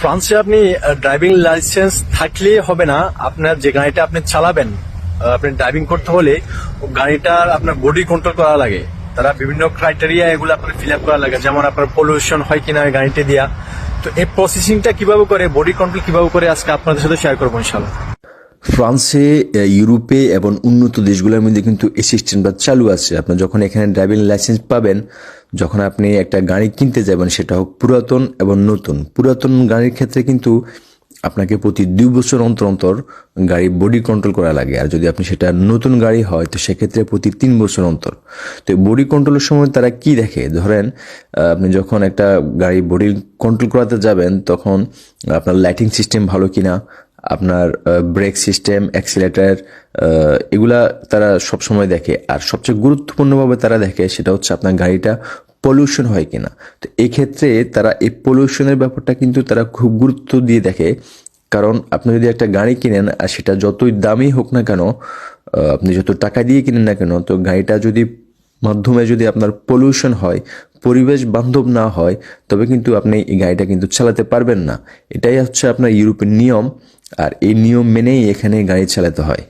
ফ্রান্সে আপনি driving licence থাকলে হবে না। আপনার যে গাড়িটা আপনি চালাবেন আপনি ড্রাইভিং করতে হলে গাড়িটার আপনার বডি কন্ট্রোল করা লাগে। তারা বিভিন্ন ক্রাইটেরিয়া এগুলো আপনার ফিল আপ করা লাগে। যেমন আপনার পলিউশন হয় কিনা গাড়িতে দিয়া। তো এই প্রসেসিংটা কীভাবে করে বডি কন্ট্রোল কীভাবে করে, আজকে আপনাদের সাথে শেয়ার করব ইনশাল্লাহ ফ্রান্সে ইউরোপে এবং উন্নত দেশগুলোর মধ্যে কিন্তু এই সিস্টেমটা চালু আছে। আপনার যখন এখানে ড্রাইভিং লাইসেন্স পাবেন যখন আপনি একটা গাড়ি কিনতে যাবেন, সেটা হোক পুরাতন এবং নতুন। পুরাতন গাড়ির ক্ষেত্রে কিন্তু আপনাকে প্রতি দুই বছর অন্তর অন্তর গাড়ি বডি কন্ট্রোল করা লাগে। আর যদি আপনি সেটা নতুন গাড়ি হয়, তো সেক্ষেত্রে প্রতি তিন বছর অন্তর। তো বডি কন্ট্রোলের সময় তারা কি দেখে? ধরেন আপনি যখন একটা গাড়ি বডি কন্ট্রোল করাতে যাবেন, তখন আপনার লাইটিং সিস্টেম ভালো কিনা আপনার ব্রেক সিস্টেম অ্যাক্সিলেটার এগুলা তারা সব সময় দেখে। আর সবচেয়ে গুরুত্বপূর্ণভাবে তারা দেখে সেটা হচ্ছে আপনার গাড়িটা পলিউশন হয় কিনা। তো এই ক্ষেত্রে তারা এই পলিউশনের ব্যাপারটা কিন্তু তারা খুব গুরুত্ব দিয়ে দেখে। কারণ আপনি যদি একটা গাড়ি কিনেন আর সেটা যতই দামি হোক না কেন আপনি যত টাকা দিয়ে কিনেন না কেন, তো গাড়িটা যদি মাধ্যমে যদি আপনার পলিউশন হয়, পরিবেশ বান্ধব না হয়, তবে কিন্তু আপনি এই গাড়িটা কিন্তু চালাতে পারবেন না। এটাই হচ্ছে আপনার ইউরোপের নিয়ম। আর এই নিয়ম মেনেই এখানে গাড়ি চালাতে হয়।